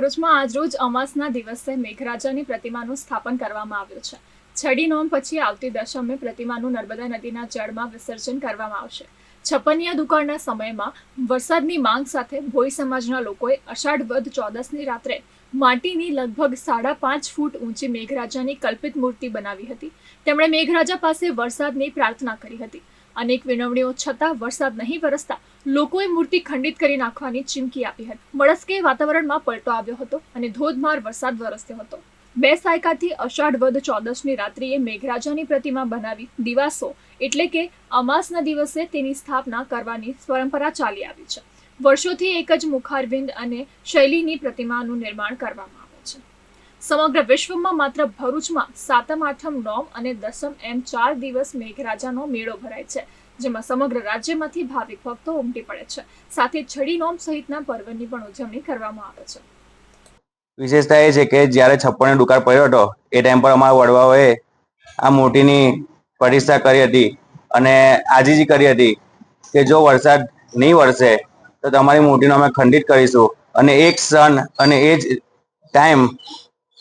ભરૂચમાં આજરોજ અમાસના દિવસે મેઘરાજાની પ્રતિમાનું સ્થાપન કરવામાં આવ્યું છે. છડી નોમ પછી આવતી દશમે પ્રતિમાનું નર્મદા નદીના જળમાં વિસર્જન કરવામાં આવશે. છપ્પનિયા દુકાળના સમયમાં વરસાદની માંગ સાથે ભોઈ સમાજના લોકોએ અષાઢ વદ ચોદસની રાત્રે માટીની લગભગ સાડા પાંચ ફૂટ ઊંચી મેઘરાજાની કલ્પિત મૂર્તિ બનાવી હતી. તેમણે મેઘરાજા પાસે વરસાદની પ્રાર્થના કરી હતી. અનેક વિનવણીઓ છતાં વરસાદ નહીં વરસતા લોકોએ મૂર્તિ ખંડિત કરી નાખવાની ચીમકી આપી હતી. મળસ્કે વાતાવરણમાં પલટો આવ્યો હતો અને ધોધમાર વરસાદ વરસ્યો હતો. બે સાયકાથી અષાઢ વદ ચોદશની રાત્રિએ મેઘરાજાની પ્રતિમા બનાવી દિવાસો એટલે કે અમાસના દિવસે તેની સ્થાપના કરવાની પરંપરા ચાલી આવી છે. વર્ષોથી એક જ મુખારવિંદ અને શૈલીની પ્રતિમાનું નિર્માણ કરવામાં આવે છે. સમગ્ર વિશ્વમાં માત્ર ભરૂચમાં સાતમ, આઠમ, નોમ અને દસમ એમ ચાર દિવસ મેઘરાજાનો મેળો ભરાય છે, જેમાં સમગ્ર રાજ્યમાંથી ભાવિક ભક્તો ઉમટી પડે છે. સાથે છડી નોમ સહિતના પર્વની પણ ઉજવણી કરવામાં આવે છે. વિશેષતા એ છે કે જ્યારે છપ્પનનો દુકાળ પડ્યો હતો, એ ટાઈમ પર અમારા વડવાઓએ આ મૂર્તિની પ્રતિષ્ઠા કરી હતી અને આજીજી કરી હતી કે જો વરસાદ નહીં વરસે, તો તમારી મૂર્તિનો અમે ખંડિત કરીશું. અને એક સન અને એ જ ટાઈમ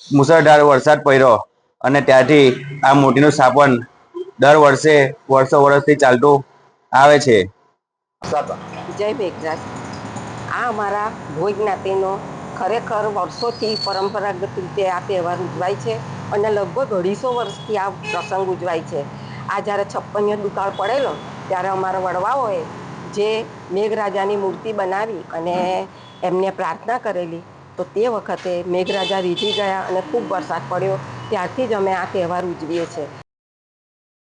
મુસળધાર વરસાદ પડ્યો અને ત્યાંથી આ મૂર્તિનું સ્થાપન દર વર્ષે વર્ષો વર્ષથી ચાલતું આવે છે. જય મેઘરાજ. આ અમારા ભોજ જ્ઞાતિનો ખરેખર વર્ષોથી પરંપરાગત રીતે આ તહેવાર ઉજવાય છે અને લગભગ અઢીસો વર્ષથી આ પ્રસંગ ઉજવાય છે. આ જ્યારે છપ્પનિયો દુકાળ પડેલો ત્યારે અમારા વડવાઓએ જે મેઘરાજાની મૂર્તિ બનાવી અને એમને પ્રાર્થના કરેલી તો તે વખતે મેઘરાજા રીઝી ગયા અને ખૂબ વરસાદ પડ્યો. ત્યારથી જ અમે આ તહેવાર ઉજવીએ છીએ.